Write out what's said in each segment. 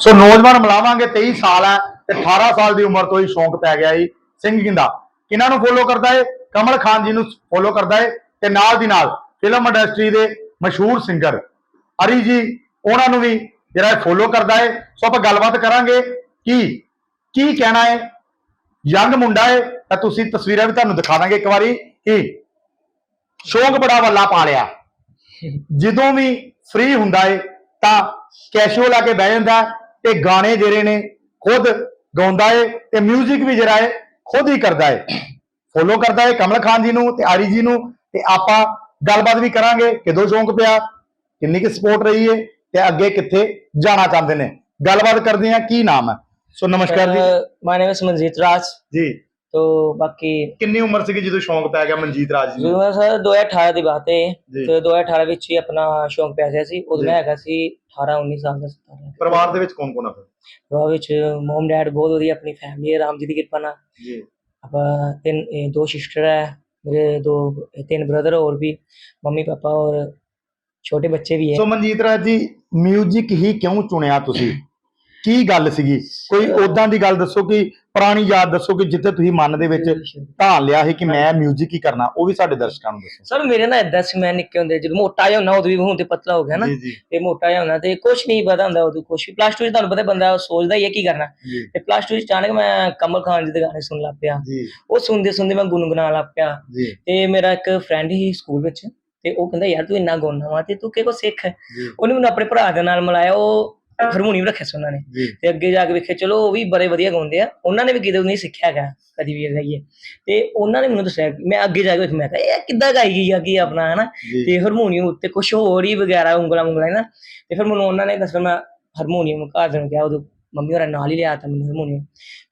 ਸੋ ਨੌਜਵਾਨ ਮਿਲਾਵਾਂਗੇ 23 ਸਾਲ ਹੈ ਤੇ 18 ਸਾਲ ਦੀ ਉਮਰ ਤੋਂ ਹੀ ਸ਼ੌਂਕ ਪੈ ਗਿਆ ਜੀ। ਸਿੰਗਿੰਗ ਦਾ ਕਿਹਨਾਂ ਨੂੰ ਫੋਲੋ ਕਰਦਾ ਹੈ ਕਮਲ ਖਾਨ ਜੀ ਨੂੰ ਫੋਲੋ ਕਰਦਾ ਹੈ ਤੇ ਨਾਲ ਦੀ ਨਾਲ ਫਿਲਮ ਇੰਡਸਟਰੀ ਦੇ ਮਸ਼ਹੂਰ ਸਿੰਗਰ ਅਰੀ ਜੀ ਉਹਨਾਂ ਨੂੰ ਵੀ ਜਿਹੜਾ ਫੋਲੋ ਕਰਦਾ ਹੈ ਸੋ ਆਪਾਂ ਗੱਲਬਾਤ ਕਰਾਂਗੇ ਕਿ ਕੀ ਕਹਿਣਾ ਹੈ ਯੰਗ ਮੁੰਡਾ ਹੈ ਤਾਂ ਤੁਸੀਂ ਤਸਵੀਰਾਂ ਵੀ ਤੁਹਾਨੂੰ ਦਿਖਾ ਦਾਂਗੇ ਇੱਕ ਵਾਰੀ ਕਿ ਸ਼ੌਂਕ ਬੜਾ ਵੱਲਾ ਪਾ ਲਿਆ। ਜਦੋਂ ਵੀ ਫ੍ਰੀ ਹੁੰਦਾ ਏ ਤਾਂ ਕੈਸ਼ੂਅਲ ਆ ਕੇ ਬਹਿ ਜਾਂਦਾ। ਤੇ ਗਾਣੇ ਜਿਹੜੇ ਨੇ ਖੁਦ ਗਾਉਂਦਾ ਏ ਤੇ 뮤직 ਵੀ ਜਿਹੜਾ ਏ ਖੁਦ ਹੀ ਕਰਦਾ ਏ। ਫੋਲੋ ਕਰਦਾ ਏ ਕਮਲ ਖਾਨ ਜੀ ਨੂੰ ਤੇ ਆਰੀ ਜੀ ਨੂੰ ਤੇ ਆਪਾਂ ਗੱਲਬਾਤ ਵੀ ਕਰਾਂਗੇ ਕਿਦੋਂ ਚੌਂਕ ਪਿਆ ਕਿੰਨੀ ਕਿ ਸਪੋਰਟ ਰਹੀ ਏ ਤੇ ਅੱਗੇ ਕਿੱਥੇ ਜਾਣਾ ਚਾਹੁੰਦੇ ਨੇ। ਗੱਲਬਾਤ ਕਰਦੇ ਆ ਕੀ ਨਾਮ ਹੈ। ਸੋ ਨਮਸਕਾਰ ਜੀ। ਮਾਈ ਨੇਮ ਇਸ ਮਨਜੀਤ ਰਾਜ। ਜੀ। तो बाकी ਕਿੰਨੀ ਉਮਰ ਸੀਗੀ ਜਦੋਂ ਸ਼ੌਂਕ ਪੈ ਗਿਆ ਮਨਜੀਤ ਰਾਜ ਜੀ ਨੂੰ ਜਦੋਂ ਮੈਂ ਸਰ 2018 ਦੀ ਬਾਤ ਹੈ ਜੀ। ਤੇ 2018 ਵਿੱਚ ਹੀ ਆਪਣਾ ਸ਼ੌਂਕ ਪਿਆ ਗਿਆ ਸੀ ਉਦੋਂ ਜੀ। ਮੈਂ ਹੈਗਾ ਸੀ 18 19 ਸਾਲ ਦਾ ਸੀ ਪਰਿਵਾਰ ਦੇ ਵਿੱਚ ਕੌਣ ਕੌਣ ਆ ਫਿਰ ਉਹ ਵਿੱਚ ਮਮ ਡੈਡ ਬਹੁਤ ਵਧੀਆ ਆਪਣੀ ਫੈਮਿਲੀ ਹੈ ਰਾਮ ਜੀ ਦੀ ਕਿਰਪਾ ਨਾਲ ਜੀ ਆਪਾਂ ਤਿੰਨ ਇਹ ਦੋ ਸਿਸਟਰ ਹੈ ਮੇਰੇ ਦੋ ਤਿੰਨ ਬ੍ਰਦਰ ਹੋਰ ਵੀ ਮੰਮੀ ਪਾਪਾ ਔਰ ਛੋਟੇ ਬੱਚੇ ਵੀ ਹੈ ਸੋ ਮਨਜੀਤ ਰਾਜ ਜੀ 뮤직 ਹੀ ਕਿਉਂ ਚੁਣਿਆ ਤੁਸੀਂ ਕੀ ਗੱਲ ਸੀਗੀ? ਕੋਈ ਉਦਾਂ ਦੀ ਗੱਲ ਦੱਸੋ ਕਿ ਪੁਰਾਣੀ ਯਾਦ ਦੱਸੋ ਕਿ ਜਿੱਥੇ ਤੁਸੀਂ ਮਨ ਦੇ ਵਿੱਚ ਧਾਨ ਲਿਆ ਸੀ ਕਿ ਮੈਂ 뮤직 ਹੀ ਕਰਨਾ ਉਹ ਵੀ ਸਾਡੇ ਦਰਸ਼ਕਾਂ ਨੂੰ ਦੱਸੋ। ਸਰ ਮੇਰੇ ਨਾਲ ਇਦਾਂ ਸੀ ਮੈਂ ਨਿੱਕੇ ਹੁੰਦੇ ਜਦੋਂ ਮੋਟਾ ਜਿਹਾ ਹੁੰਦਾ ਉਦੋਂ ਵੀ ਹੁਣ ਤੇ ਪਤਲਾ ਹੋ ਗਿਆ ਨਾ। ਤੇ ਮੋਟਾ ਜਿਹਾ ਹੁੰਦਾ ਤੇ ਕੁਝ ਨਹੀਂ ਪਤਾ ਹੁੰਦਾ ਉਦੋਂ ਕੁਝ ਵੀ। ਪਲੱਸ 2 ਚ ਤੁਹਾਨੂੰ ਪਤਾ ਬੰਦਾ ਸੋਚਦਾ ਹੀ ਹੈ ਕੀ ਕਰਨਾ। ਤੇ ਪਲੱਸ 2 ਚ ਅਚਾਨਕ ਮੈਂ ਕਮਲ ਖਾਨ ਜੀ ਦੇ ਗਾਣੇ ਸੁਣਨ ਲੱਗ ਪਿਆ। ਉਹ ਸੁਣਦੇ ਸੁਣਦੇ ਮੈਂ ਗੁੰਗੁਣਾਉਣ ਲੱਗ ਪਿਆ। ਤੇ ਮੇਰਾ ਇੱਕ ਫਰੈਂਡ ਹੀ ਸਕੂਲ ਵਿੱਚ ਤੇ ਉਹ ਕਹਿੰਦਾ ਯਾਰ ਤੂੰ ਇੰਨਾ ਗਾਉਣਾ ਵਾ ਤੇ ਤੂੰ ਕਿਹੋ ਸਿੱਖ? ਉਹਨੇ ਮੈਨੂੰ ਆਪਣੇ ਭਰਾ ਦੇ ਨਾਲ ਮਿਲਾਇਆ ਉਹ ਹਾਰਮੋਨੀਅਮ ਰੱਖਿਆ ਸੀ ਉਹਨਾਂ ਨੇ। ਤੇ ਅੱਗੇ ਜਾ ਕੇ ਵੇਖਿਆ ਚਲੋ ਉਹ ਵੀ ਬੜੇ ਵਧੀਆ ਗਾਉਂਦੇ ਆ। ਉਹਨਾਂ ਨੇ ਵੀ ਕਿਤੇ ਨਹੀਂ ਸਿੱਖਿਆ ਹੈਗਾ ਕਦੀ ਵੀ ਗਾਈਏ ਤੇ ਉਹਨਾਂ ਨੇ ਮੈਨੂੰ ਦੱਸਿਆ ਮੈਂ ਅੱਗੇ ਜਾ ਕੇ ਵੇਖ ਮੈਂ ਕਿਹਾ ਇਹ ਕਿੱਦਾਂ ਗਾਈ ਗਈ ਆ ਕੀ ਆਪਣਾ ਹਨਾ? ਤੇ ਹਾਰਮੋਨੀਅਮ ਉੱਤੇ ਕੁਝ ਹੋਰ ਹੀ ਵਗੈਰਾ ਉਂਗਲਾਂ ਉਂਗਲਾਂ ਨਾ। ਤੇ ਫਿਰ ਮੈਨੂੰ ਉਹਨਾਂ ਨੇ ਦੱਸਿਆ ਮੈਂ ਹਾਰਮੋਨੀਅਮ ਘਰ ਦੇ ਨੂੰ ਕਿਹਾ ਉਦੋਂ ਮੰਮੀ ਹੋਰਾਂ ਨਾਲ ਹੀ ਲਿਆ ਤਾ ਮੈਨੂੰ ਹਾਰਮੋਨੀਅਮ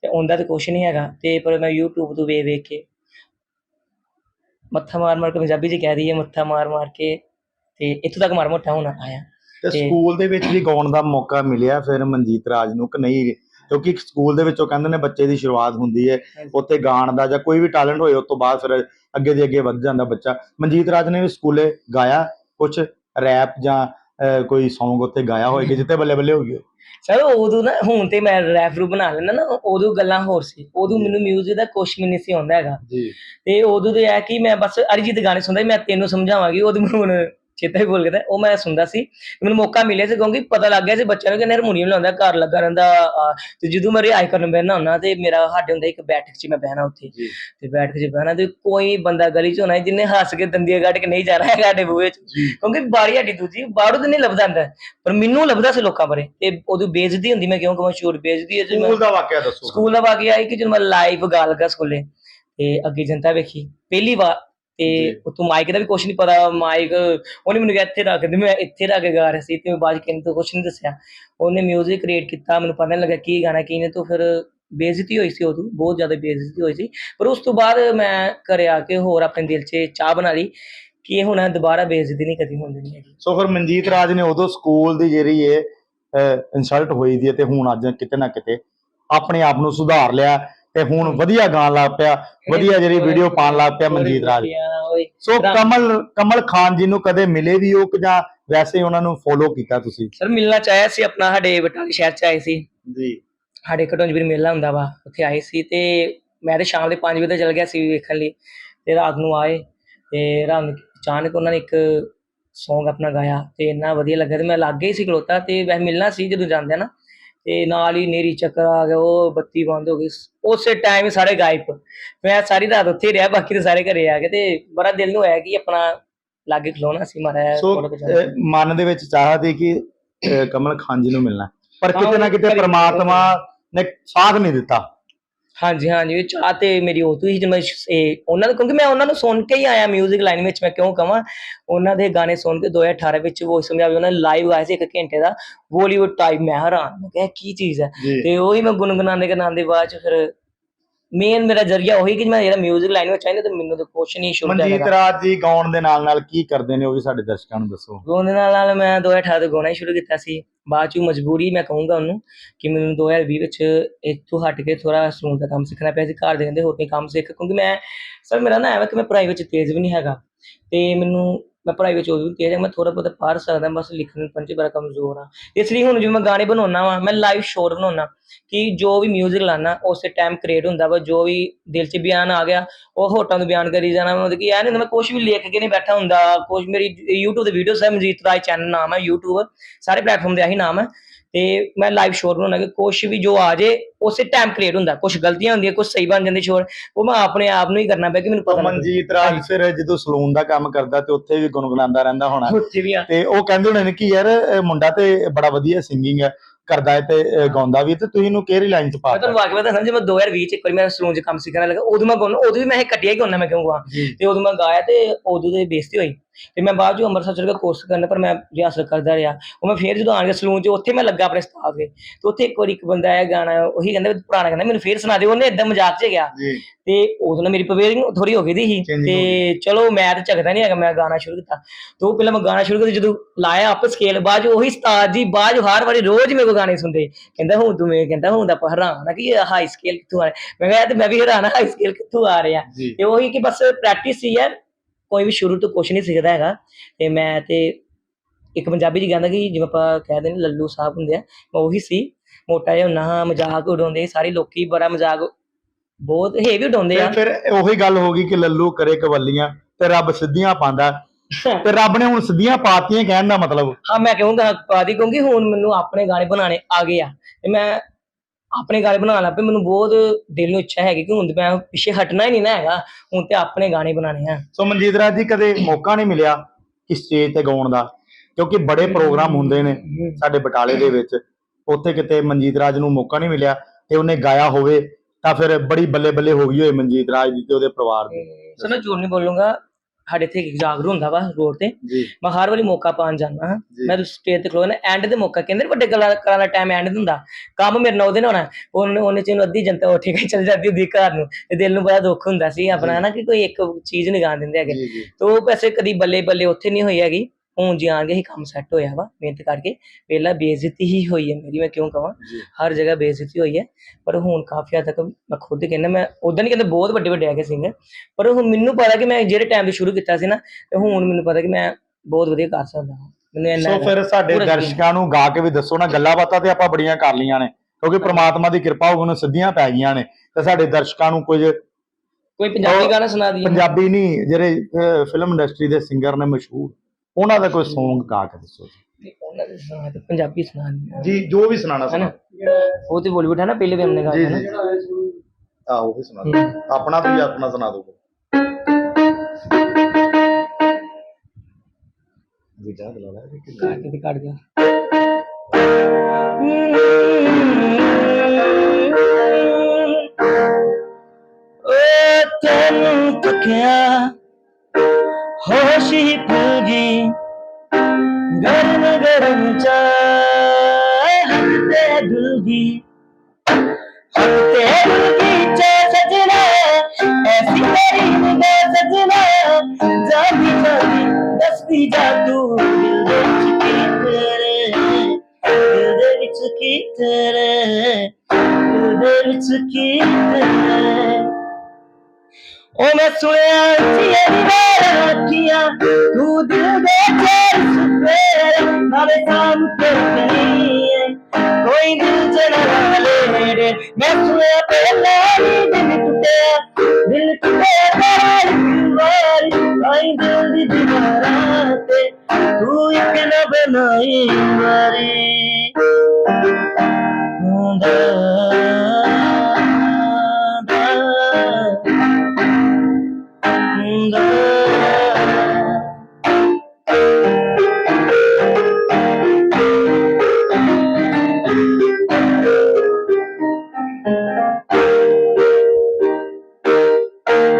ਤੇ ਉਹਦਾ ਤੇ ਕੁਝ ਨਹੀਂ ਹੈਗਾ। ਤੇ ਪਰ ਮੈਂ YouTube ਤੋਂ ਵੇਖ ਵੇਖ ਕੇ ਮੱਥਾ ਮਾਰ ਮਾਰ ਕੇ ਪੰਜਾਬੀ ਚ ਕਹਿ ਰਹੀ ਹੈ ਮੱਥਾ ਮਾਰ ਮਾਰ ਕੇ ਤੇ ਇੱਥੋਂ ਤੱਕ ਮਾਰ ਮੋਟਾ ਹੋਣਾ ਆਇਆ। ਤੇ ਸਕੂਲ ਦੇ ਵਿੱਚ ਵੀ ਗਾਉਣ ਦਾ ਮੌਕਾ ਮਿਲਿਆ ਫਿਰ ਮਨਜੀਤ ਰਾਜ ਨੂੰ ਕਿ ਨਹੀਂ ਕਿਉਂਕਿ ਸਕੂਲ ਦੇ ਵਿੱਚੋਂ ਕਹਿੰਦੇ ਨੇ ਬੱਚੇ ਦੀ ਸ਼ੁਰੂਆਤ ਹੁੰਦੀ ਹੈ। ਉੱਥੇ ਗਾਣ ਦਾ ਜਾਂ ਕੋਈ ਵੀ ਟੈਲੈਂਟ ਹੋਏ ਉਸ ਤੋਂ ਬਾਅਦ ਫਿਰ ਅੱਗੇ ਦੇ ਅੱਗੇ ਵੱਧ ਜਾਂਦਾ ਬੱਚਾ। ਮਨਜੀਤ ਰਾਜ ਨੇ ਵੀ ਸਕੂਲੇ ਗਾਇਆ ਕੁਝ ਰੈਪ ਜਾਂ ਕੋਈ Song ਉੱਥੇ ਗਾਇਆ ਹੋਏਗਾ ਜਿੱਤੇ ਬੱਲੇ ਬੱਲੇ ਹੋ ਗਏ। ਸਰ ਉਦੋਂ ਨਾ ਹੁਣ ਤੇ ਮੈਂ ਰੈਪ ਰੂ ਬਣਾ ਲੈਣਾ ਨਾ ਉਦੋਂ ਗੱਲਾਂ ਹੋਰ ਸੀ। ਉਦੋਂ ਮੈਨੂੰ 뮤직 ਦਾ ਕੁਛ ਵੀ ਨਹੀਂ ਸੀ ਆਉਂਦਾ ਹੈਗਾ। ਜੀ। ਤੇ ਉਦੋਂ ਤੇ ਇਹ ਕਿ ਮੈਂ ਬਸ ਅਰਿਜੀਤ ਗਾਣੇ ਸੁਣਦਾ ਮੈਂ ਤੈਨੂੰ ਸਮਝਾਵਾਂਗੀ ਉਦੋਂ ਮੈਨੂੰ ਚੇਤਾ ਹੀ ਭੁੱਲ ਗਿਆ ਉਹ ਮੈਂ ਸੁਣਦਾ ਸੀ ਮੈਨੂੰ ਮੌਕਾ ਮਿਲਿਆ ਸੀ ਕਿਉਂਕਿ ਪਤਾ ਲੱਗ ਗਿਆ ਸੀ ਬੱਚਿਆਂ ਨੂੰ ਕਿ ਹਾਰਮੋਨੀਅਮ ਲਾਉਂਦਾ ਘਰ ਲੱਗਾ ਰਹਿੰਦਾ ਤੇ ਜਦੋਂ ਮੈਂ ਰਿਆਈ ਕਰਨ ਬਹਿਣਾ ਹੁੰਦਾ ਤੇ ਮੇਰਾ ਸਾਡੇ ਹੁੰਦਾ ਇੱਕ ਬੈਠਕ 'ਚ ਮੈਂ ਬਹਿਣਾ ਉੱਥੇ ਤੇ ਬੈਠਕ 'ਚ ਬਹਿਣਾ ਤੇ ਕੋਈ ਬੰਦਾ ਗਲੀ 'ਚ ਹੋਣਾ ਜਿੰਨੇ ਹੱਸ ਕੇ ਦੰਦੀਆਂ ਕੱਢ ਕੇ ਨਹੀਂ ਜਾ ਰਿਹਾ ਸਾਡੇ ਬੂਹੇ 'ਚ ਕਿਉਂਕਿ ਬਾਰੀ ਸਾਡੀ ਦੂਜੀ ਬਾਹਰੋਂ ਤਾਂ ਨਹੀਂ ਲੱਭਦਾ ਹੁੰਦਾ ਪਰ ਮੈਨੂੰ ਲੱਭਦਾ ਸੀ ਲੋਕਾਂ ਬਾਰੇ ਤੇ ਉਦੋਂ ਬੇਇੱਜ਼ਤੀ ਹੁੰਦੀ ਮੈਂ ਕਿਉਂ ਕਹਾਂ ਸ਼ੂਰ ਬੇਇੱਜ਼ਤੀ ਹੈ ਮੈਂ ਸਕੂਲ ਦਾ ਵਾਕਿਆ ਦੱਸੋ। ਸਕੂਲ ਦਾ ਬਾਕੀ ਆਈ ਕਿ ਜਦੋਂ ਮੈਂ ਲਾਈਵ ਗਾ ਲਗਾ ਸਕੂਲੇ ਤੇ ਅੱਗੇ ਜਨਤਾ ਵੇਖੀ ਪਹਿਲੀ ਵਾਰ ਤੇ। ਉਤੋਂ ਮਾਈਕ ਦਾ ਵੀ ਕੁਝ ਨਹੀਂ ਪਤਾ ਮਾਈਕ ਉਹਨੇ ਮੈਨੂੰ ਕਿਹਾ ਇੱਥੇ ਰੱਖ ਦੇ ਮੈਂ ਇੱਥੇ ਰੱਖ ਕੇ ਗਾ ਰਿਹਾ ਸੀ ਤੇ ਮੈਂ ਬਾਅਦ ਕਿੰਨ ਤੋਂ ਕੁਝ ਨਹੀਂ ਦੱਸਿਆ। ਉਹਨੇ 뮤직 ਕ੍ਰੀਏਟ ਕੀਤਾ ਮੈਨੂੰ ਪਤਾ ਨਹੀਂ ਲੱਗਾ ਕੀ ਗਾਣਾ ਕੀ ਨੇ ਤੋਂ ਫਿਰ ਬੇਇੱਜ਼ਤੀ ਹੋਈ ਸੀ ਉਦੋਂ ਬਹੁਤ ਜ਼ਿਆਦਾ ਬੇਇੱਜ਼ਤੀ ਹੋਈ ਸੀ। ਪਰ ਉਸ ਤੋਂ ਬਾਅਦ ਮੈਂ ਘਰੇ ਆ ਕੇ ਹੋਰ ਆਪਣੇ ਦਿਲ 'ਚ ਚਾਹ ਬਣਾ ਲਈ ਕਿ ਇਹ ਹੁਣ ਦੁਬਾਰਾ ਬੇਇੱਜ਼ਤੀ ਨਹੀਂ ਕਦੀ ਹੋਣ ਦੇਣੀ ਹੈਗੀ। ਸੋ ਫਿਰ ਮਨਜੀਤ ਰਾਜ ਨੇ ਉਦੋਂ ਸਕੂਲ ਦੀ ਜਿਹੜੀ ਇਹ ਇਨਸਲਟ ਹੋਈ ਦੀ ਤੇ ਹੁਣ ਅੱਜ ਕਿਤੇ ਨਾ ਕਿਤੇ ਆਪਣੇ ਆਪ ਨੂੰ ਸੁਧਾਰ ਲਿਆ। ਤੇ ਹੁਣ ਵਧੀਆ ਗਾਣ ਲੱਗ ਪਿਆ ਵਧੀਆ ਜਿਹੜੀ ਵੀਡੀਓ ਪਾਉਣ ਲੱਗ ਪਿਆ ਮਨਜੀਤ ਰਾਜ। ਸੋ ਰਾਮ- ਕਮਲ ਕਮਲ ਖਾਨ ਜੀ ਨੂੰ ਕਦੇ ਮਿਲੇ ਵੀ ਹੋ ਕਿ ਜਾਂ ਵੈਸੇ ਉਹਨਾਂ ਨੂੰ ਫੋਲੋ ਕੀਤਾ ਤੁਸੀਂ? ਸਰ ਮਿਲਣਾ ਚਾਹਿਆ ਸੀ ਆਪਣਾ ਸਾਡੇ ਬਟਾਲੇ ਸ਼ਹਿਰ 'ਚ ਆਏ ਸੀ। ਜੀ। ਸਾਡੇ ਘਟੋਂ ਵੀਰ ਮੇਲਾ ਹੁੰਦਾ ਵਾ ਉੱਥੇ ਆਏ ਸੀ ਤੇ ਮੈਂ ਤੇ ਸ਼ਾਮ ਦੇ 5 ਵਜੇ ਤੇ ਚਲ ਗਿਆ ਸੀ ਵੇਖਣ ਲਈ। ਤੇ ਰਾਤ ਨੂੰ ਆਏ ਤੇ ਰਾਤ ਨੂੰ ਅਚਾਨਕ ਉਹਨਾਂ ਨੇ ਇੱਕ Song ਆਪਣਾ ਗਾਇਆ ਤੇ ਇੰਨਾ ਵਧੀਆ ਲੱਗਾ ਤੇ ਮੈਂ ਲੱਗੇ ਹੀ ਸੀ ਖਲੋਤਾ ਤੇ ਵੈਸੇ ਮਿਲਣਾ ਸੀ ਜਦੋਂ ਜਾਂਦੇ ਆ ਨਾ। ਤੇ ਨਾਲ ਹੀ ਨੇਰੀ ਚੱਕਰ ਆ ਗਿਆ ਉਹ ਬੱਤੀ ਬੰਦ ਹੋ ਗਈ। ਉਸੇ ਟਾਈਮ ਸਾਰੇ ਗਾਇਬ। ਮੈਂ ਸਾਰੀ ਰਾਤ ਉੱਥੇ ਹੀ ਰਿਹਾ ਬਾਕੀ ਤੇ ਸਾਰੇ ਘਰੇ ਆ ਗਏ ਤੇ ਬੜਾ ਦਿਲ ਨੂੰ ਹੋਇਆ ਕਿ ਆਪਣਾ ਲਾਗੇ ਖਲੋਣਾ ਸੀ ਮਾਰਾ ਸੋ ਮਨ ਦੇ ਵਿੱਚ ਚਾਹ ਦੀ ਕਿ ਕਮਲ ਖਾਨ ਜੀ ਨੂੰ ਮਿਲਣਾ। ਪਰ ਹਾਂ, ਕਿਤੇ ਨਾ ਕਿਤੇ ਪ੍ਰਮਾਤਮਾ ਨੇ ਸਾਥ ਨਹੀਂ ਦਿੱਤਾ। ਹਾਂਜੀ ਹਾਂਜੀ ਇਹ ਚਾਹ ਤੇ ਮੇਰੀ ਉਦੋਂ ਹੀ ਜਦ ਮੈਂ ਸ਼- ਇਹ ਉਹਨਾਂ ਨੂੰ ਕਿਉਂਕਿ ਮੈਂ ਉਹਨਾਂ ਨੂੰ ਸੁਣ ਕੇ ਹੀ ਆਇਆ 뮤직 ਲਾਈਨ ਵਿੱਚ ਮੈਂ ਕਿਉਂ ਕਹਾਂ ਉਹਨਾਂ ਦੇ ਗਾਣੇ ਸੁਣ ਕੇ 2018 ਵਿੱਚ ਉਹ ਸਮਝਾ ਵੀ ਉਹਨਾਂ ਨੇ ਲਾਈਵ ਗਾਇਆ ਸੀ ਇੱਕ ਘੰਟੇ ਦਾ ਬਾਲੀਵੁੱਡ ਟਾਈਪ ਮੈਂ ਹੈਰਾਨ ਮੈਂ ਕਿਹਾ ਕੀ ਚੀਜ਼ ਹੈ? ਜੀ। ਤੇ ਉਹੀ ਮੈਂ ਗੁੰਗੁਣਾਉਂਦੇ ਗਾਉਂਦੇ ਬਾਅਦ ਚ ਫਿਰ ਮੇਨ ਮੇਰਾ ਜ਼ਰੀਆ ਉਹੀ ਕਿ ਮੈਂ ਜਿਹੜਾ 뮤직 ਲਾਈਨ ਵਿੱਚ ਆਇਆ ਤੇ ਮੈਨੂੰ ਤਾਂ ਕੁਛ ਨਹੀਂ ਸ਼ੁਰੂ ਮਨਜੀਤ ਕਰਦਾ ਰਾਜ ਜੀ ਗਾਉਣ ਦੇ ਨਾਲ ਨਾਲ ਕੀ ਕਰਦੇ ਨੇ ਉਹ ਵੀ ਸਾਡੇ ਦਰਸ਼ਕਾਂ ਨੂੰ ਦੱਸੋ। ਗਾਉਣ ਦੇ ਨਾਲ ਨਾਲ ਮੈਂ 2018 ਤੋਂ ਗਾਉਣਾ ਹੀ ਸ਼ੁਰੂ ਕੀਤਾ ਸੀ। ਬਾਅਦ ਚ ਮਜਬੂਰੀ ਮੈਂ ਕਹੂੰਗਾ ਉਹਨੂੰ ਕਿ ਮੈਨੂੰ 2020 ਵਿੱਚ ਇੱਥੋਂ ਹਟ ਕੇ ਥੋੜਾ ਸਲੂਨ ਦਾ ਕੰਮ ਸਿੱਖਣਾ ਪਿਆ ਸੀ ਘਰ ਦੇ ਕਹਿੰਦੇ ਹੋਰ ਕੋਈ ਕੰਮ ਸਿੱਖ ਕਿਉਂਕਿ ਮੈਂ ਸਰ ਮੇਰਾ ਨਾ ਐਵੇਂ ਕਿ ਮੈਂ ਪੜ੍ਹਾਈ ਵਿੱਚ ਤੇਜ਼ ਵੀ ਨਹੀਂ ਹੈਗਾ। ਤੇ ਮੈਨੂੰ ਮੈਂ ਪੜ੍ਹਾਈ ਵਿੱਚ ਉਦੋਂ ਵੀ ਤੇਜ਼ ਹਾਂ ਮੈਂ ਥੋੜਾ ਬਹੁਤ ਪੜ੍ਹ ਸਕਦਾ ਬਸ ਲਿਖਣ ਪੜ੍ਹਨ 'ਚ ਬੜਾ ਕਮਜ਼ੋਰ ਹਾਂ ਇਸ ਲਈ ਹੁਣ ਜਿਵੇਂ ਮੈਂ ਗਾਣੇ ਬਣਾਉਣਾ ਵਾ, ਮੈਂ ਲਾਈਵ ਸ਼ੋਰ ਬਣਾਉਣਾ ਕਿ ਜੋ ਵੀ 뮤직 ਲਾਣਾ ਉਸੇ ਟਾਈਮ ਕ੍ਰੀਏਟ ਹੁੰਦਾ ਵਾ, ਜੋ ਵੀ ਦਿਲ 'ਚ ਬਿਆਨ ਆ ਗਿਆ, ਉਹ ਹੋਟਾਂ ਨੂੰ ਬਿਆਨ ਕਰੀ ਜਾਣਾ ਮਤਲਬ ਕਿ ਇਹ ਨਹੀਂ ਮੈਂ ਕੁਝ ਵੀ ਲਿਖ ਕੇ ਨਹੀਂ ਬੈਠਾ ਹੁੰਦਾ ਕੁਝ ਮੇਰੀ YouTube ਦੇ ਵੀਡੀਓਸ ਹੈ ਮਨਜੀਤ ਰਾਏ ਚੈਨਲ ਨਾਮ ਹੈ YouTube, ਸਾਰੇ ਪਲੇਟਫਾਰਮ ਦੇ ਆਹੀ ਨਾਮ ਹੈ ਤੇ ਮੈਂ ਲਾਈਵ ਸ਼ੋਰ ਬਣਾਉਣਾ ਕਿ ਕੁਝ ਵੀ ਜੋ ਆ ਜੇ ਉਸੇ ਟਾਈਮ ਕ੍ਰੀਏਟ ਹੁੰਦਾ। ਕੁਝ ਗਲਤੀਆਂ ਹੁੰਦੀਆਂ ਕੁਝ ਸਹੀ ਬਣ ਜਾਂਦੇ ਸ਼ੋਰ ਉਹ ਮੈਂ ਆਪਣੇ ਆਪ ਨੂੰ ਹੀ ਕਰਨਾ ਪਿਆ ਕਿ ਮੈਨੂੰ ਪਤਾ ਮਨਜੀਤ ਰਾਜ ਫਿਰ ਜਦੋਂ ਸਲੂਨ ਦਾ ਕੰਮ ਕਰਦਾ ਤੇ ਉੱਥੇ ਵੀ ਗੁੰਗਣਾਉਂਦਾ ਰਹਿੰਦਾ ਹੋਣਾ। ਤੇ ਉਹ ਕਹਿੰਦੇ ਹੋਣੇ ਨੇ ਕਿ ਯਾਰ ਮੁੰਡਾ ਤੇ ਬੜਾ ਵਧੀਆ ਸਿੰਗਿੰਗ ਹੈ ਕਰਦਾ ਹੈ ਤੇ ਗਾਉਂਦਾ ਵੀ ਤੇ ਤੁਸੀਂ ਇਹਨੂੰ ਕਿਹੜੀ ਲਾਈਨ ਚ ਪਾਤਾ? ਤੁਹਾਨੂੰ ਵਾਕਿਆ ਦੱਸਾਂ ਜੇ ਮੈਂ 2020 ਚ ਇੱਕ ਵਾਰੀ ਮੈਂ ਸਲੂਨ 'ਚ ਕੰਮ ਸਿੱਖਣ ਲੱਗਾ ਉਦੋਂ ਮੈਂ ਗਾਉਣਾ ਉਦੋਂ ਵੀ ਮੈਂ ਇਹ ਕੱਟਿਆ ਹੀ ਗਾਉਣਾ ਮੈਂ ਕਿਉਂ ਗਾ ਤੇ ਉਦੋਂ ਮੈਂ ਗਾਇਆ ਤੇ ਉਦੋਂ ਦੇ ਬੇਇੱਜ਼ਤੀ ਹੋਈ। ਤੇ ਮੈਂ ਬਾਅਦ ਜੋ ਅੰਮ੍ਰਿਤਸਰ ਚੜ ਕੇ ਕੋਰਸ ਕਰਨਾ ਪਰ ਮੈਂ ਰਿਆਸਲ ਕਰਦਾ ਰਿਹਾ। ਉਹ ਮੈਂ ਫੇਰ ਜਦੋਂ ਆਣ ਕੇ ਸਲੂਨ 'ਚ ਉੱਥੇ ਮੈਂ ਲੱਗਾ ਆਪਣੇ ਉਸਤਾਦ ਦੇ। ਤੇ ਉੱਥੇ ਇੱਕ ਵਾਰੀ ਇੱਕ ਬੰਦਾ ਆਇਆ ਗਾਣਾ ਉਹੀ ਕਹਿੰਦਾ ਪੁਰਾਣਾ ਕਹਿੰਦਾ ਮੈਨੂੰ ਫੇਰ ਸੁਣਾ ਦੇ ਉਹਨੇ ਇਦਾਂ ਮਜ਼ਾਕ 'ਚ ਗਿਆ ਤੇ ਉਦੋਂ ਨਾ ਮੇਰੀ ਪ੍ਰਪੇਅਰਿੰਗ ਥੋੜੀ ਹੋ ਗਈ ਦੀ ਤੇ ਚਲੋ ਮੈਂ ਤਾਂ ਝਗਦਾ ਨਹੀਂ ਹੈਗਾ ਮੈਂ ਗਾਣਾ ਸ਼ੁਰੂ ਕੀਤਾ। ਤੇ ਉਹ ਪਹਿਲਾਂ ਮੈਂ ਗਾਣਾ ਸ਼ੁਰੂ ਕੀਤਾ ਜਦੋਂ ਲਾਇਆ ਆਪ ਸਕੇਲ ਬਾਅਦ ਉਹੀ ਉਸਤਾਦ ਜੀ ਬਾਅਦ ਹਰ ਵਾਰੀ ਰੋਜ਼ ਮੇਰੇ ਕੋ ਗਾਣੇ ਸੁਣਦੇ। ਕਹਿੰਦਾ ਹੁਣ ਤੂੰ ਮੈਂ ਕਹਿੰਦਾ ਹੁਣ ਆਪਾਂ ਹੈਰਾਨ ਆ ਕਿ ਇਹ ਹਾਈ ਸਕੇਲ ਕਿੱਥੋਂ ਆ ਰਿਹਾ। ਮੈਂ ਕਿਹਾ ਤੇ ਮੈਂ ਵੀ ਹੈਰਾਨ ਆ ਹਾਈ ਸਕੇਲ ਕਿੱਥੋਂ ਆ ਰਿਹਾ। ਤੇ ਉਹੀ ਕਿ ਬਸ ਪ੍ਰੈਕਟਿਸ ਹੀ ਹੈ। ਕੋਈ ਵੀ ਸ਼ੁਰੂ ਤੋਂ ਕੁਝ ਨਹੀਂ ਸਿੱਖਦਾ ਹੈਗਾ। ਤੇ ਮੈਂ ਤੇ ਇੱਕ ਪੰਜਾਬੀ ਚ ਕਹਿੰਦਾ ਕਿ ਜਿਵੇਂ ਆਪਾਂ ਕਹਿੰਦੇ ਨੇ ਲੱਲੂ ਸਾਹਿਬ ਹੁੰਦੇ ਆ ਮੈਂ ਉਹੀ ਸੀ। ਮੋਟਾ ਜਿਹਾ ਹੁੰਦਾ ਹਾਂ ਮਜ਼ਾਕ ਉਡਾਉਂਦੇ ਸਾਰੇ ਲੋਕੀ ਬੜਾ ਮਜ਼ਾਕ ਬਹੁਤ ਹੈਵੀ ਉਡਾਉਂਦੇ ਆ। ਫਿਰ ਉਹੀ ਗੱਲ ਹੋ ਗਈ ਕਿ ਲੱਲੂ ਕਰੇ ਕਵੱਲੀਆਂ ਤੇ ਰੱਬ ਸਿੱਧੀਆਂ ਪਾਉਂਦਾ। ਤੇ ਰੱਬ ਨੇ ਹੁਣ ਸਿੱਧੀਆਂ ਪਾਤੀਆਂ ਕਹਿਣ ਦਾ ਮਤਲਬ। ਹਾਂ ਮੈਂ ਕਹੂੰਗਾ ਪਾਦੀ ਕਿਉਂਕਿ ਹੁਣ ਮੈਨੂੰ ਆਪਣੇ ਗਾਣੇ ਬਣਾਉਣੇ ਆ ਗਏ ਆ। ਤੇ ਮੈਂ ਆਪਣੇ ਗਾਣੇ ਬਣਾਉਣ ਲੱਗ ਪਿਆ ਮੈਨੂੰ ਬਹੁਤ ਦਿਲ ਨੂੰ ਇੱਛਾ ਹੈਗੀ ਕਿ ਹੁਣ ਤੇ ਮੈਂ ਪਿੱਛੇ ਹਟਣਾ ਹੀ ਨਹੀਂ ਨਾ ਹੈਗਾ। ਹੁਣ ਤੇ ਆਪਣੇ ਗਾਣੇ ਬਣਾਉਣੇ ਆ। ਸੋ ਮਨਜੀਤ ਰਾਜ ਜੀ ਕਦੇ ਮੌਕਾ ਨਹੀਂ ਮਿਲਿਆ ਕਿ ਸਟੇਜ ਤੇ ਗਾਉਣ ਦਾ ਕਿਉਂਕਿ ਬੜੇ ਪ੍ਰੋਗਰਾਮ ਹੁੰਦੇ ਨੇ ਸਾਡੇ ਬਟਾਲੇ ਦੇ ਵਿੱਚ। ਉੱਥੇ ਕਿਤੇ ਮਨਜੀਤ ਰਾਜ ਨੂੰ ਮੌਕਾ ਨਹੀਂ ਮਿਲਿਆ ਤੇ ਉਹਨੇ ਗਾਇਆ ਹੋਵੇ ਤਾਂ ਫਿਰ ਬੜੀ ਬੱਲੇ ਬੱਲੇ ਹੋ ਗਈ ਹੋਏ ਮਨਜੀਤ ਰਾਜ ਦੀ ਤੇ ਉਹਦੇ ਪਰਿਵਾਰ ਦੀ। ਸਰ ਮੈਂ ਝੂਠ ਨਹੀਂ ਬੋਲੂੰਗਾ। ਸਾਡੇ ਇੱਥੇ ਇੱਕ ਜਾਗਰੂ ਹੁੰਦਾ ਵਾ ਰੋਡ ਤੇ। ਮੈਂ ਹਰ ਵਾਰੀ ਮੌਕਾ ਪਾਉਣ ਜਾਂਦਾ ਹਾਂ। ਮੈਂ ਸਟੇਜ ਤੇ ਖਲੋਣਾ ਐਂਡ ਤੇ ਮੌਕਾ ਕਹਿੰਦੇ ਵੱਡੇ ਕਲਾਕਾਰਾਂ ਦਾ ਟਾਈਮ ਐਂਡ ਹੁੰਦਾ। ਕੰਮ ਮੇਰੇ ਨਾਲ ਉਹਦੇ ਨਾਲ ਹੋਣਾ। ਉਹਨੇ ਉਹਨੇ ਚ ਅੱਧੀ ਜਨਤਾ ਉੱਠ ਕੇ ਚਲ ਜਾਂਦੀ ਹੁੰਦੀ ਘਰ ਨੂੰ। ਤੇ ਦਿਲ ਨੂੰ ਬੜਾ ਦੁੱਖ ਹੁੰਦਾ ਸੀ ਆਪਣਾ ਨਾ ਕਿ ਕੋਈ ਇੱਕ ਚੀਜ਼ ਨਹੀਂ ਗਾਣ ਦਿੰਦੇ ਹੈਗੇ। ਤੇ ਉਹ ਵੈਸੇ ਕਦੀ ਬੱਲੇ ਬੱਲੇ ਉੱਥੇ ਨਹੀਂ ਹੋਈ ਹੈਗੀ। ਹੁਣ ਜੀ ਆਣ ਕੇ ਹੀ ਕੰਮ ਸੈੱਟ ਹੋਇਆ ਵਾ ਮਿਹਨਤ ਕਰਕੇ ਪਹਿਲਾਂ ਬੇਇੱਜ਼ਤੀ ਹੀ ਹੋਈ ਹੈ ਮੇਰੀ ਮੈਂ ਕਿਉਂ ਕਹਾਂ ਹਰ ਜਗ੍ਹਾ ਬੇਇੱਜ਼ਤੀ ਹੋਈ ਹੈ ਪਰ ਹੁਣ ਕਾਫੀ ਹੱਦ ਤੱਕ ਮੈਂ ਖੁਦ ਕਹਿੰਦਾ ਮੈਂ ਉਦਾਂ ਨਹੀਂ ਕਹਿੰਦਾ ਬਹੁਤ ਵੱਡੇ ਵੱਡੇ ਹੈਗੇ ਸਿੰਗਰ ਪਰ ਹੁਣ ਮੈਨੂੰ ਪਤਾ ਕਿ ਮੈਂ ਜਿਹੜੇ ਟਾਈਮ ਤੇ ਸ਼ੁਰੂ ਕੀਤਾ ਸੀ ਨਾ ਤੇ ਹੁਣ ਮੈਨੂੰ ਪਤਾ ਕਿ ਮੈਂ ਬਹੁਤ ਵਧੀਆ ਕਰ ਸਕਦਾ ਹਾਂ ਮੈਨੂੰ ਇੰਨਾ ਸੋ ਫਿਰ ਸਾਡੇ। ਦਰਸ਼ਕਾਂ ਨੂੰ ਗਾ ਕੇ ਵੀ ਦੱਸੋ ਨਾ ਗੱਲਾਂ ਬਾਤਾਂ ਤੇ ਆਪਾਂ ਬੜੀਆਂ ਕਰ ਲੀਆਂ ਨੇ ਕਿਉਂਕਿ ਪ੍ਰਮਾਤਮਾ ਦੀ ਕਿਰਪਾ ਉਹਨੂੰ ਸਿੱਧੀਆਂ ਪੈ ਗਈਆਂ ਨੇ ਤੇ ਸਾਡੇ ਦਰਸ਼ਕਾਂ ਨੂੰ ਕੁਝ ਕੋਈ ਪੰਜਾਬੀ ਗਾਣਾ ਸੁਣਾ ਦਈਏ। ਪੰਜਾਬੀ ਨਹੀਂ ਜਿਹੜੇ ਫਿਲਮ ਇੰਡਸਟਰੀ ਦੇ ਸਿੰਗਰ ਨੇ ਮਸ਼ਹੂਰ। ਉਹਨਾਂ ਦਾ ਕੋਈ Song ਗਾ ਕੇ ਦੱਸੋ ਜੀ। ਉਹਨਾਂ ਦੇ ਸੁਣਾ ਤੇ ਪੰਜਾਬੀ ਸੁਣਾ ਦਈਏ ਜੀ ਜੋ ਵੀ ਸੁਣਾਣਾ है ना वो तो बॉलीवुड है ना पहले भी हमने ਜੀ गाया था ਜੀ ना ਆਹੋ ਵੀ ਸੁਣਾ ਦਿਓ ਆਪਣਾ ਤੁਸੀਂ ਆਪਣਾ ਸੁਣਾ ਦਿਓ ਜੀ ਜਾ ਲਾ ਲੈ ਕਿ काट के काट दिया ओ तेनू तकिया करूंगी तेरे पीछे सजना ऐसी तेरी निगाह सजना जानी जानी बस भी जा तू दिल दे चुकी तेरे दिल दे चुकी तेरे दिल दे चुकी तेरे ओ मैं सुनया जिया निवारा किया तू दिल दे चेर सुपेरा मेरे सामने ਕੋਈ ਦਿਲ ਜਨਾ ਲੈ ਮੈਂ ਸੁਣਿਆ ਪਹਿਲਾਂ ਹੀ ਦਿਲ ਟੁੱਟਿਆ ਦਿਲ ਟੁੱਟਿਆ ਤੇਰਾ ਇੱਕ ਵਾਰ ਆਈ ਦਿਲ ਦੀ ਦੀਵਾਰਾਂ ਤੇ ਤੂੰ ਇੱਕ ਨਾ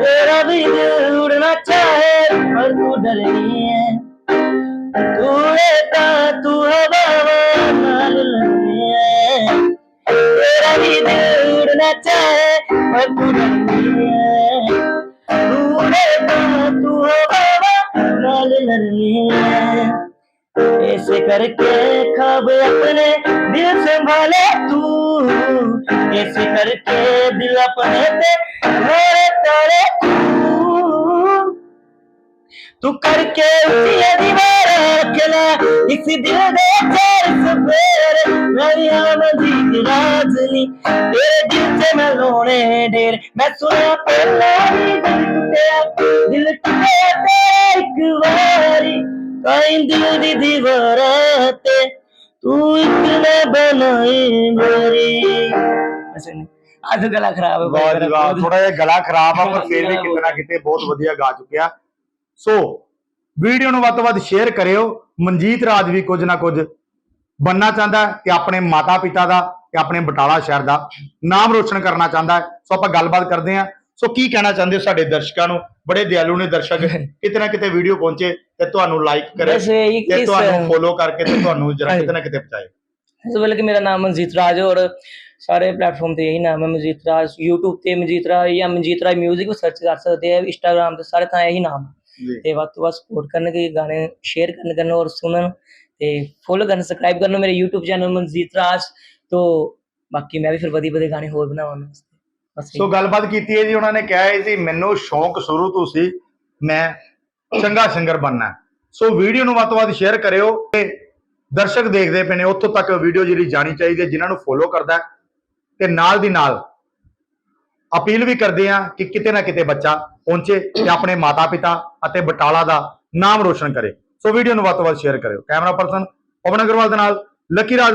तेरा भी दिल उड़ना चाहे, पर तू डरनी है। तू रहता तू हवा तेरा भी दिल उड़ना चाहे, पर तू डरनी है। तू रहता तू हवा है। ऐसे करके खब अपने दिल संभाले तू। ऐसे करके दिल अपने पे ਤੋੜੇ ਤੂੰ ਕਰਕੇ ਉੱਚੀਆਂ ਦੀਵਾਰਾਂ ਰੱਖਣਾ ਇਸ ਦਿਲ ਦੇ ਚਾਰ ਸਫੇਰ ਮੇਰੀ ਆਮਦੀ ਦੀ ਰਾਜ਼ਨੀ ਤੇਰੇ ਦਿਲ ਤੇ ਮੈਂ ਲੋਣੇ ਢੇਰ। ਮੈਂ ਸੁਣਿਆ ਪਹਿਲਾਂ ਹੀ ਦਿਲ ਟੁੱਟਿਆ। ਦਿਲ ਤੇ ਇੱਕ ਵਾਰੀ। ਕਾਇਂ ਦਿਲ ਦੀ ਦੀਵਾਰਾ ਤੇ ਤੂੰ ਇੱਕ ਨਾ ਬਣਾਈ ਮੇਰੀ। ਅਸਲ ਅੱਜ ਗਲਾ ਖਰਾਬ ਹੈ ਵਾਹ ਜੀ ਵਾਹ ਥੋੜਾ ਜਿਹਾ ਗਲਾ ਖਰਾਬ ਆ ਪਰ ਫਿਰ ਵੀ ਗਲਾ ਕਿਤੇ ਬਹੁਤ ਵਧੀਆ ਗਾ ਚੁੱਕਿਆ। ਸੋ ਵੀਡੀਓ ਨੂੰ ਵੱਧ ਤੋਂ ਵੱਧ ਸ਼ੇਅਰ ਕਰਿਓ। ਮਨਜੀਤ ਰਾਜ ਵੀ ਕੁਝ ਨਾ ਕੁਝ ਬੰਨਾ ਚਾਹੁੰਦਾ ਹੈ ਕਿ ਆਪਣੇ ਮਾਤਾ ਪਿਤਾ ਦਾ ਤੇ ਆਪਣੇ ਬਟਾਲਾ ਸ਼ਹਿਰ ਦਾ ਨਾਮ ਰੋਸ਼ਨ ਕਰਨਾ ਚਾਹੁੰਦਾ ਹੈ। ਸੋ ਆਪਾਂ ਗੱਲਬਾਤ ਕਰਦੇ ਹਾਂ। ਸੋ ਕੀ ਕਹਿਣਾ ਚਾਹੁੰਦੇ ਹੋ ਸਾਡੇ ਦਰਸ਼ਕਾਂ ਨੂੰ? ਬੜੇ ਦਿਆਲੂ ਨੇ ਦਰਸ਼ਕ। ਕਿਤੇ ਨਾ ਕਿਤੇ ਵੀਡੀਓ ਪਹੁੰਚੇ ਤੇ ਤੁਹਾਨੂੰ ਲਾਈਕ ਕਰੇ ਤੇ ਤੁਹਾਨੂੰ ਫੋਲੋ ਕਰਕੇ ਤੇ ਤੁਹਾਨੂੰ ਜਰਾ। ਕਿਤੇ ਨਾ ਕਿਤੇ ਪਹੁੰਚਾਏ। ਇਸ ਵੇਲੇ ਕਿ ਮੇਰਾ ਨਾਮ ਮਨਜੀਤ ਰਾਜ ਔਰ ਸਾਰੇ ਪਲੇਟਫਾਰਮ ਤੇ ਇਹੀ ਨਾਮ ਹੈ ਮਨਜੀਤ ਰਾਜ YouTube ਤੇ ਮਨਜੀਤ ਰਾਜ ਜਾਂ ਮਨਜੀਤ ਰਾਜ 뮤직 ਸਰਚ ਕਰ ਸਕਦੇ ਆ Instagram ਤੇ ਸਾਰੇ ਥਾਂ ਇਹੀ ਨਾਮ ਤੇ ਵੱਧ ਤੋਂ ਵੱਧ ਸਪੋਰਟ ਕਰਨ ਕੇ ਗਾਣੇ ਸ਼ੇਅਰ ਕਰਨ ਕਰਨ ਔਰ ਸੁਣਨ ਤੇ ਫੋਲੋ ਕਰਨ ਸਬਸਕ੍ਰਾਈਬ ਕਰਨ ਮੇਰੇ YouTube ਚੈਨਲ ਮਨਜੀਤ ਰਾਜ ਤੋਂ ਬਾਕੀ ਮੈਂ ਵੀ ਫਿਰ ਵਧੀਆ ਵਧੀਆ ਗਾਣੇ ਹੋਰ ਬਸ ਇਹੀ। ਸੋ ਗੱਲਬਾਤ ਕੀਤੀ ਹੈ ਜੀ ਉਹਨਾਂ ਨੇ ਕਿਹਾ ਸੀ ਮੈਨੂੰ ਸ਼ੌਂਕ ਸ਼ੁਰੂ ਤੋਂ ਸੀ ਮੈਂ ਚੰਗਾ ਸਿੰਗਰ ਬਣਨਾ ਹੈ। ਸੋ ਵੀਡੀਓ ਨੂੰ ਵੱਧ ਤੋਂ ਵੱਧ ਸ਼ੇਅਰ ਕਰਿਓ ਤੇ ਦਰਸ਼ਕ ਦੇਖਦੇ ਪਏ ਨੇ ਉੱਥੋਂ ਤੱਕ ਵੀਡੀਓ ਜਿਹੜੀ ਜਾਣੀ ਚਾਹੀਦੀ ਹੈ ਜਿਨ੍ਹਾਂ ਨੂੰ ਫੋਲੋ ਕਰਦਾ ਹੈ ਤੇ ਨਾਲ ਦੀ ਨਾਲ ਅਪੀਲ ਵੀ ਕਰਦੇ ਆ ਕਿ ਕਿਤੇ ਨਾ ਕਿਤੇ ਬੱਚਾ ਪਹੁੰਚੇ ਤੇ ਆਪਣੇ ਮਾਤਾ ਪਿਤਾ ਅਤੇ ਬਟਾਲਾ ਦਾ ਨਾਮ ਰੋਸ਼ਨ ਕਰੇ। ਸੋ ਵੀਡੀਓ ਨੂੰ ਵੱਧ ਤੋਂ ਵੱਧ ਸ਼ੇਅਰ ਕਰਿਓ। ਕੈਮਰਾ ਪਰਸਨ ਪਵਨ ਅਗਰਵਾਲ ਦੇ ਨਾਲ, ਲੱਕੀ ਰਾਜ